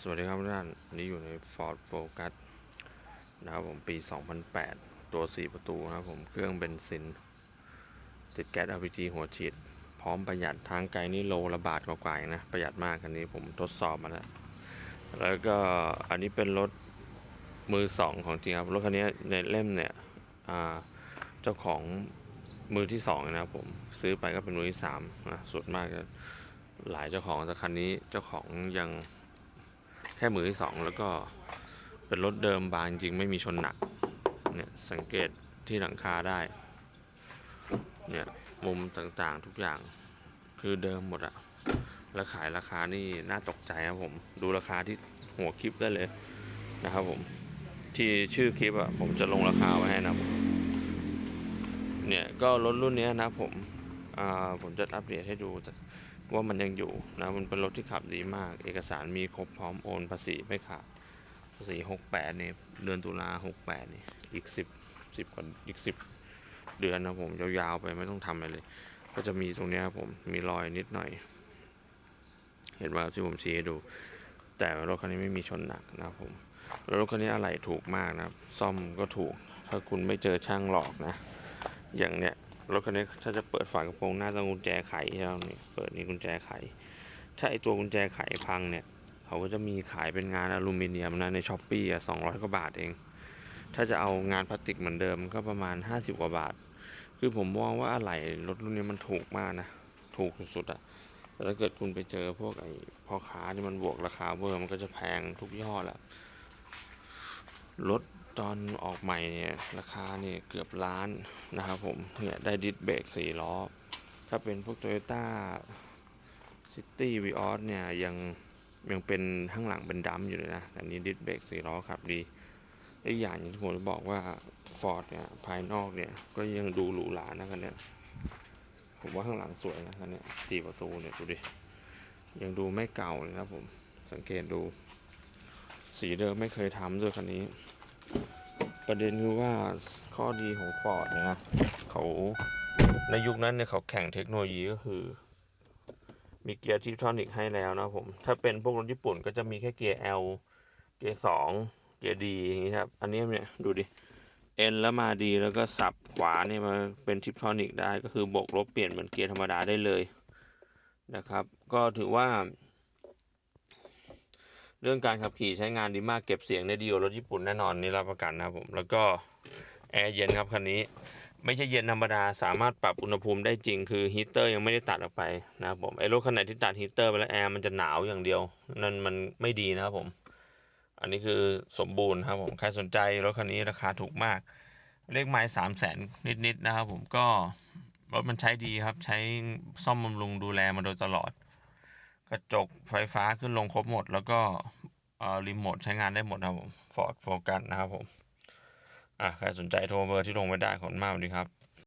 สวัสดีครับทุกท่านวันนี้อยู่ใน Ford Focus นะครับผมปี 2008 ตัว 4 ประตูนะครับผมเครื่องเบนซิน ติดแก๊ส LPG หัวฉีด พร้อมประหยัดทางไกลนี่โลละบาทกว่าๆนะ ประหยัดมากคันนี้ผมทดสอบมาแล้ว แล้วก็อันนี้เป็นรถมือสองของจริงครับ รถคันนี้ในเล่มเนี่ยเจ้าของมือที่สองนะครับผม ซื้อไปก็เป็นมือที่สามนะส่วนมากหลายเจ้าของแต่คันนี้เจ้าของยัง ค่มือที่สองแล้วก็เป็นรถเดิมบางจริงไม่มีชนหนักเนี่ยสังเกตที่หลังคาได้เนี่ยมุมต่างๆทุกอย่างคือเดิมหมดอะแล้วขายราคานี่น่าตกใจครับผมดูราคาที่หัวคลิปได้เลยนะครับผมที่ชื่อคลิปอะผมจะลงราคาไว้ให้นะผมเนี่ยก็รถรุ่นนี้นะผมอ่าผมจะอัปเดตให้ดู ว่ามันยังอยู่นะมันเป็นรถที่ขับดีมาก เอกสารมีครบพร้อมโอนภาษีไม่ขาดภาษี68เนี่ยเดือนตุลา68นี่อีก10 10กว่าอีก10เดือนนะผมยาวๆไปไม่ต้องทำอะไรเลย ก็จะมีตรงเนี้ยครับผมมีรอยนิดหน่อย เห็นว่าที่ผมชี้ให้ดู แต่รถคันนี้ไม่มีชนหนักนะครับผมรถคันนี้อะไหล่ถูกมากนะครับ ซ่อมก็ถูก ถ้าคุณไม่เจอช่างหลอกนะ อย่างเนี้ย รถคันนี้ถ้าจะเปิดฝากระโปรงหน้าต้องกุญแจไขใช่ไหมนี่เปิดนี่กุญแจไข ถ้าไอตัวกุญแจไขพังเนี่ยเขาก็จะมีขายเป็นงานอลูมิเนียมนะในช้อปปี้อะสองร้อยกว่าบาทเอง ถ้าจะเอางานพลาสติกเหมือนเดิมก็ประมาณ50กว่าบาท คือผมมองว่าอะไหล่รถรุ่นนี้มันถูกมากนะ ถูกสุดๆอะแต่ถ้าเกิดคุณไปเจอพวกไอ้พ่อค้าที่มันบวกราคาเวอร์มันก็จะแพงทุกยี่ห้อแหละรถ ตอนออกใหม่เนี่ยราคาเนี่ยเกือบล้านนะครับผมเนี่ยได้ดิสเบรกสี่ล้อ ถ้าเป็นพวก Toyota City v ีออสเนี่ยยังยังเป็นข้างหลังเป็นดัมอยู่เลยนะ อันนี้ดิสเบรกสี่ล้อขับดีอีกอย่างอย่างที่ผมจะบอกว่า Ford เนี่ยภายนอกเนี่ยก็ยังดูหรูหรานะคันเนี้ยผมว่าข้างหลังสวยนะคันเนี้ยตีประตูเนี่ยดูดิยังดูไม่เก่าเลยนะผมสังเกตดู สีเดิมไม่เคยทำด้วยคันนี้ ประเด็นคือว่าข้อดีของ Ford เนี่ยนะเขาในยุคนั้นเนี่ยเขาแข่งเทคโนโลยีก็คือ มีเกียร์ทิปทรอนิกให้แล้วนะผม ถ้าเป็นพวกรถญี่ปุ่นก็จะมีแค่เกียร์ L เกียร์สองเกียร์ดีอย่างนี้ครับ อันนี้เนี่ยดูดิ N แล้วมาดีแล้วก็สับขวาเนี่ยมาเป็นทิปทรอนิกได้ก็คือบวกลบเปลี่ยนเหมือนเกียร์ธรรมดาได้เลยนะครับ ก็ถือว่า เรื่องการขับขี่ใช้งานดีมากเก็บเสียงได้ดีกว่ารถญี่ปุ่นแน่นอนนี่รับประกันนะครับผมแล้วก็แอร์เย็นครับคันนี้ไม่ใช่เย็นธรรมดาสามารถปรับอุณหภูมิได้จริงคือฮีเตอร์ยังไม่ได้ตัดออกไปนะครับผมไอ้รถคันไหนที่ตัดฮีเตอร์ไปแล้วแอร์มันจะหนาวอย่างเดียวนั่นมันไม่ดีนะครับผม อันนี้คือสมบูรณ์ครับผมใครสนใจรถคันนี้ราคาถูกมาก เลขไม้สามแสนนิดๆนะครับผมก็รถมันใช้ดีครับใช้ซ่อมบำรุงดูแลมาโดยตลอด กระจกไฟฟ้าขึ้นลงครบหมด แล้วก็รีโมทใช้งานได้หมดครับผมฟอร์ดโฟกัสนะครับผมอะใครสนใจโทรเบอร์ที่ลงไว้ได้ขอบคุณมากดีครับ